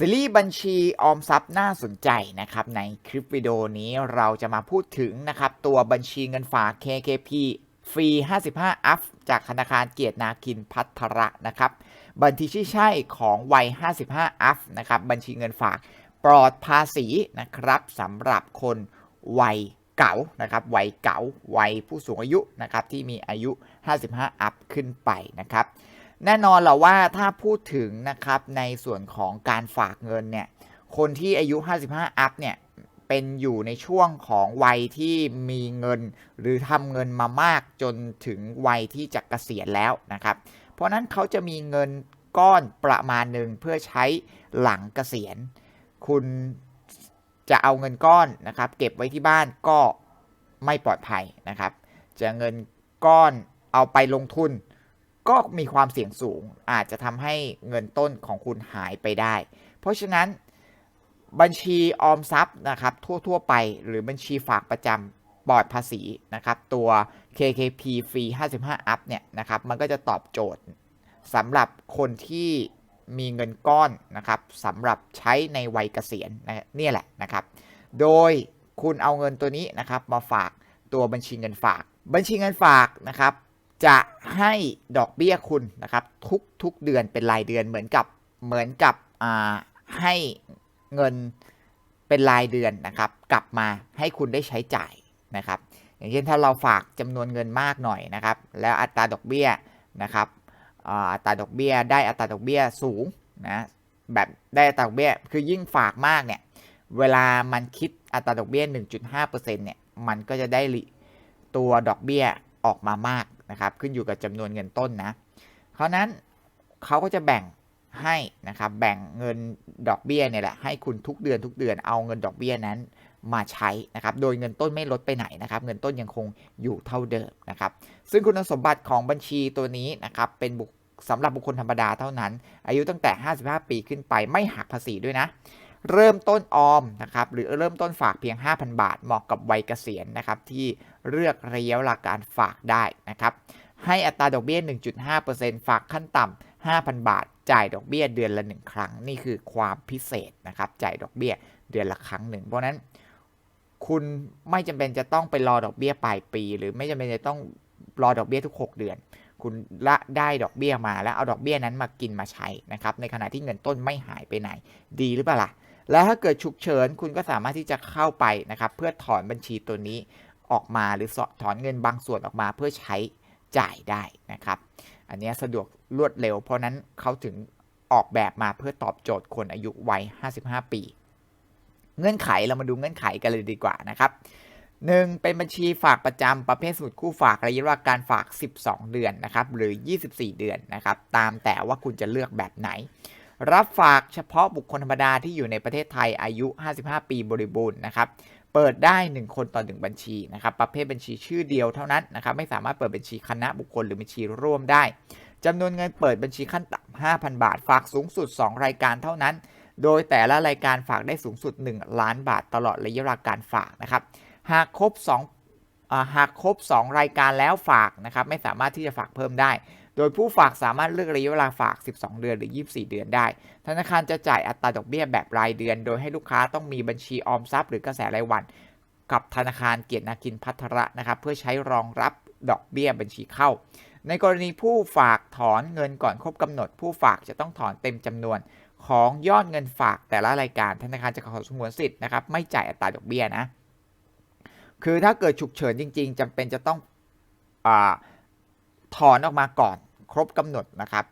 ซีรีส์บัญชีออมทรัพย์น่าสนใจนะครับในคลิปวิดีโอนี้เราจะมาพูดถึงนะครับตัวบัญชีเงินฝาก KKP ฟรี 55 อัพ จากธนาคารเกียรตินาคินพัทระนะครับบัญชีที่ใช่ของวัย 55 อัพนะครับบัญชีเงินฝากปลอดภาษีนะครับสำหรับคนวัยเก่านะครับวัยเก่าวัยผู้สูงอายุนะครับที่มีอายุ 55 อัพขึ้นไปนะครับ แน่นอนแหละว่าถ้าพูดถึงนะครับในส่วนของการฝากเงินเนี่ยคนที่อายุ 55 อัพเนี่ยเป็นอยู่ในช่วงของวัยที่มีเงิน หรือทำเงินมามากจนถึงวัยที่จะเกษียณแล้วนะครับ เพราะนั้นเขาจะมีเงินก้อนประมาณหนึ่งเพื่อใช้หลังเกษียณ คุณจะเอาเงินก้อนนะครับ เก็บไว้ที่บ้านก็ไม่ปลอดภัยนะครับ จะเงินก้อนเอาไปลงทุน ก็มีความเสี่ยงสูง อาจจะทำให้เงินต้นของคุณหายไปได้ เพราะฉะนั้นบัญชีออมทรัพย์นะครับทั่ว ๆ ไปหรือบัญชีฝากประจำปลอดภาษีนะครับตัว KKP ฟรี 55 อัพเนี่ยนะครับมันก็จะตอบโจทย์สำหรับคนที่มีเงินก้อนนะครับสำหรับใช้ในวัยเกษียณนะนี่แหละนะครับ โดยคุณเอาเงินตัวนี้นะครับมาฝากตัวบัญชีเงินฝาก บัญชีเงินฝากนะครับ จะให้ดอกเบี้ยคุณนะครับ ทุกทุกเดือนเป็นรายเดือนเหมือนกับเหมือนกับให้เงินเป็นรายเดือนนะครับ กลับมาให้คุณได้ใช้จ่ายนะครับ อย่างเช่นถ้าเราฝากจำนวนเงินมากหน่อยนะครับ แล้วอัตราดอกเบี้ยนะครับอัตราดอกเบี้ยได้อัตราดอกเบี้ยสูงนะแบบได้อัตราดอกเบี้ยคือยิ่งฝากมากเนี่ยเวลามันคิดอัตราดอกเบี้ย 1.5%เนี่ยมันก็จะได้ตัวดอกเบี้ยออกมามาก นะครับขึ้นอยู่กับจำนวนเงินต้นนะเพราะนั้นเขาก็จะแบ่งให้นะครับแบ่งเงินดอกเบี้ยเนี่ยแหละให้คุณทุกเดือนทุกเดือนเอาเงินดอกเบี้ยนั้นมาใช้นะครับ โดยเงินต้นไม่ลดไปไหนนะครับ เงินต้นยังคงอยู่เท่าเดิมนะครับ ซึ่งคุณสมบัติของบัญชีตัวนี้นะครับเป็นบุคสำหรับบุคคลธรรมดาเท่านั้น อายุตั้งแต่ 55 ปีขึ้นไปไม่หักภาษีด้วยนะ เริ่มต้นออมนะครับหรือเริ่มต้นฝากเพียง 5,000 บาท เหมาะกับวัยเกษียณนะครับที่เลือกระยะเวลาการฝากได้นะครับให้อัตราดอกเบี้ย 1.5%ฝากขั้นต่ำ 5,000 บาท จ่ายดอกเบี้ยเดือนละ 1 ครั้ง นี่คือความพิเศษนะครับ จ่ายดอกเบี้ยเดือนละครั้งหนึ่ง เพราะนั้น คุณไม่จำเป็นจะต้องไปรอดอกเบี้ยปลายปี หรือไม่จำเป็นจะต้องรอดอกเบี้ยทุก 6 เดือน คุณละได้ดอกเบี้ยมาแล้วเอาดอกเบี้ยนั้นมากินมาใช้นะครับ ในขณะที่เงินต้นไม่หายไปไหน ดีหรือเปล่าล่ะ แล้วถ้าเกิดฉุกเฉินคุณก็สามารถที่จะเข้าไปนะครับ เพื่อถอนบัญชีตัวนี้ออกมาหรือถอนเงินบางส่วนออกมาเพื่อใช้จ่ายได้นะครับ อันนี้สะดวกรวดเร็ว เพราะนั้นเขาถึงออกแบบมาเพื่อตอบโจทย์คนอายุวัย 55 ปี เงื่อนไขเรามาดูเงื่อนไขกันเลยดีกว่านะครับ 1. เป็นบัญชีฝากประจำประเภทสมุดคู่ฝากระยะเวลาการฝาก 12 เดือนนะครับหรือ 24 เดือนนะครับตามแต่ว่าคุณจะเลือกแบบไหน รับฝากเฉพาะบุคคลธรรมดาที่อยู่ในประเทศไทยอายุ 55 ปีบริบูรณ์นะครับ เปิดได้ 1 คนต่อ 1 บัญชีนะครับ ประเภทบัญชีชื่อเดียวเท่านั้นนะครับ ไม่สามารถเปิดบัญชีคณะบุคคลหรือบัญชีร่วมได้จำนวนเงินเปิดบัญชีขั้นต่ำ5,000 บาท ฝากสูงสุด 2 รายการเท่านั้น โดยแต่ละรายการฝากได้สูงสุด 1 ล้านบาทตลอดระยะเวลาการฝากนะครับ หากครบ2อ่าหากครบ 2 รายการแล้วฝากนะครับ ไม่สามารถที่จะฝากเพิ่มได้ โดยผู้ฝากสามารถเลือกระยะเวลาฝาก 12 เดือนหรือ 24 เดือนได้ ธนาคารจะจ่ายอัตราดอกเบี้ยแบบรายเดือน โดยให้ลูกค้าต้องมีบัญชีออมทรัพย์หรือกระแสรายวัน กับธนาคารเกียรตินาคินพัทระนะครับเพื่อใช้รองรับดอกเบี้ยบัญชีเข้า ในกรณีผู้ฝากถอนเงินก่อนครบกำหนด ผู้ฝากจะต้องถอนเต็มจำนวนของยอดเงินฝากแต่ละรายการธนาคารจะขอสงวนสิทธิ์นะครับไม่จ่ายอัตราดอกเบี้ยนะคือถ้าเกิดฉุกเฉินจริง ๆจำเป็นจะต้องอถอนออกมาก่อน ครบกำหนดนะครับ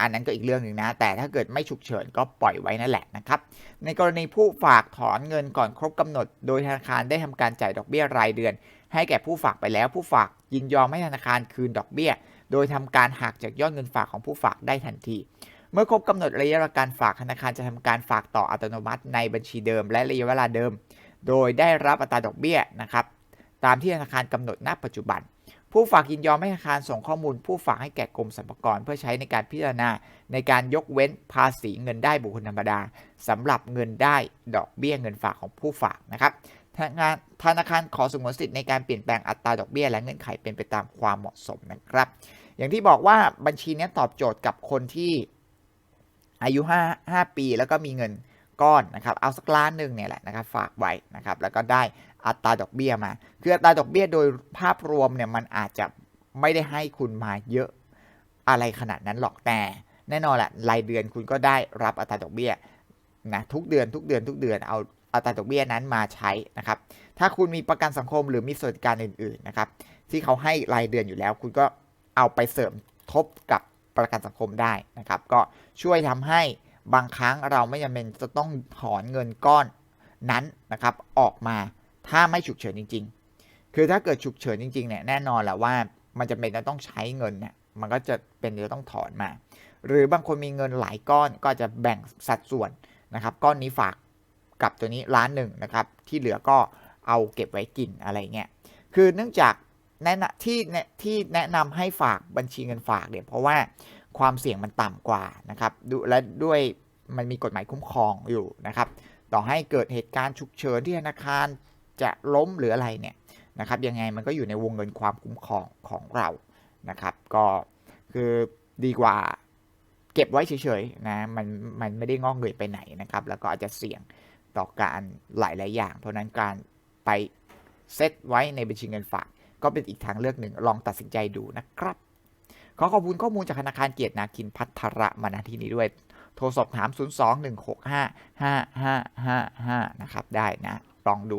อันนั้นก็อีกเรื่องหนึ่งนะ แต่ถ้าเกิดไม่ฉุกเฉินก็ปล่อยไว้นั่นแหละนะครับ ในกรณีผู้ฝากถอนเงินก่อนครบกำหนด โดยธนาคารได้ทำการจ่ายดอกเบี้ยรายเดือน ให้แก่ผู้ฝากไปแล้ว ผู้ฝากยินยอมให้ธนาคารคืนดอกเบี้ย โดยทำการหักจากยอดเงินฝากของผู้ฝากได้ทันทีเมื่อครบกำหนดระยะเวลาการฝากธนาคารจะทำการฝากต่ออัตโนมัติในบัญชีเดิม และระยะเวลาเดิม โดยได้รับอัตราดอกเบี้ยนะครับ ตามที่ธนาคารกำหนดณปัจจุบัน ผู้ฝากยินยอมให้ธนาคารส่งข้อมูล ผู้ฝากให้แก่กรมสรรพากรเพื่อใช้ในการพิจารณา ในการยกเว้นภาษีเงินได้บุคคลธรรมดาสำหรับเงินได้ดอกเบี้ยเงินฝากของผู้ฝากนะครับธนาคารธนาคารขอสงวนสิทธิ์ในการเปลี่ยนแปลงอัตราดอกเบี้ย และเงื่อนไขเป็นไปตามความเหมาะสมนะครับ อย่างที่บอกว่าบัญชีนี้ตอบโจทย์กับคนที่อายุ 5 5 ปีแล้วก็มีเงินก้อนนะครับ เอาสักล้านหนึ่งเนี่ยแหละนะครับ ฝากไว้นะครับ แล้วก็ได้ อัตราดอกเบี้ยมา คืออัตราดอกเบี้ยโดยภาพรวมเนี่ยมันอาจจะไม่ได้ให้คุณมาเยอะอะไรขนาดนั้นหรอกแต่ แน่นอนแหละรายเดือนคุณก็ได้รับอัตราดอกเบี้ยนะทุกเดือนทุกเดือนทุกเดือนเอาอัตราดอกเบี้ยนั้นมาใช้นะครับ ถ้าคุณมีประกันสังคมหรือมีสวัสดิการอื่นๆนะครับ ที่เขาให้รายเดือนอยู่แล้ว คุณก็เอาไปเสริมทบกับประกันสังคมได้นะครับ ก็ช่วยทำให้บางครั้งเราไม่จำเป็นจะต้องถอนเงินก้อนนั้นนะครับ ออกมา ถ้าไม่ฉุกเฉินจริง ๆ คือถ้าเกิดฉุกเฉินจริงๆเนี่ยแน่นอนแหละว่ามันจะเป็นจะต้องใช้เงินเนี่ยมันก็จะเป็นจะต้องถอนมา หรือบางคนมีเงินหลายก้อนก็จะแบ่งสัดส่วนนะครับ ก้อนนี้ฝากกับตัวนี้ล้านหนึ่งนะครับ ที่เหลือก็เอาเก็บไว้กินอะไรเงี้ยคือเนื่องจากแนะนที่ที่แนะนำให้ฝากบัญชีเงินฝากเนี่ยเพราะว่าความเสี่ยงมันต่ำกว่านะครับดูและด้วยมันมีกฎหมายคุ้มครองอยู่นะครับ ต่อให้เกิดเหตุการณ์ฉุกเฉินที่ธนาคาร จะล้มหรืออะไรเนี่ยนะครับยังไงมันก็อยู่ในวงเงินความคุ้มครองของเรานะครับ ก็คือดีกว่าเก็บไว้เฉยๆนะมันมันไม่ได้งอกเงยไปไหนนะครับ แล้วก็อาจจะเสี่ยงต่อการหลายหลายอย่าง เพราะนั้นการไปเซตไว้ในบัญชีเงินฝาก ก็เป็นอีกทางเลือกหนึ่งลองตัดสินใจดูนะครับ ขอขอบคุณข้อมูลจากธนาคารเกียรตินาคินพัทรมาณที่นี้ด้วย โทรสอบถาม 021655555 นะครับ ได้นะ ลองดู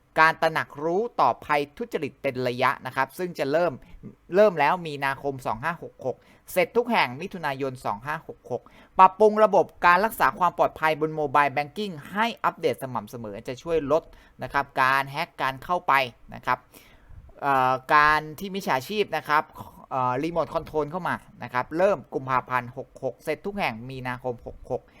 การตระหนักรู้ต่อภัยทุจริตเป็นระยะนะครับ ซึ่งจะเริ่มเริ่มแล้วมีนาคม 2566 เสร็จทุกแห่งมิถุนายน 2566 ปรับปรุงระบบการรักษาความปลอดภัยบนโมบายแบงกิ้งให้อัปเดตสม่ำเสมอจะช่วยลดนะครับการแฮกการเข้าไปนะครับการที่มิจฉาชีพนะครับรีโมทคอนโทรลเข้ามานะครับ เริ่มกุมภาพันธ์ 66 เสร็จทุกแห่งมีนาคม 66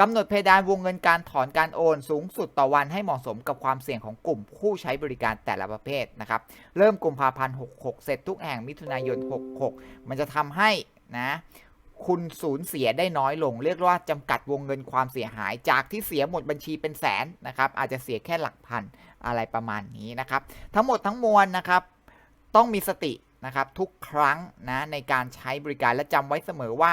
กำหนดเพดานวงเงินการถอนการโอนสูงสุดต่อวันให้เหมาะสมกับความเสี่ยงของกลุ่มผู้ใช้บริการแต่ละประเภทนะครับ เริ่มกุมภาพันธ์ 66 เสร็จทุกแห่งมิถุนายน 66 มันจะทำให้นะคุณสูญเสียได้น้อยลง เรียกว่าจำกัดวงเงินความเสียหาย จากที่เสียหมดบัญชีเป็นแสนนะครับ อาจจะเสียแค่หลักพันอะไรประมาณนี้นะครับ ทั้งหมดทั้งมวลนะครับ ต้องมีสตินะครับทุกครั้งนะในการใช้บริการและจำไว้เสมอว่า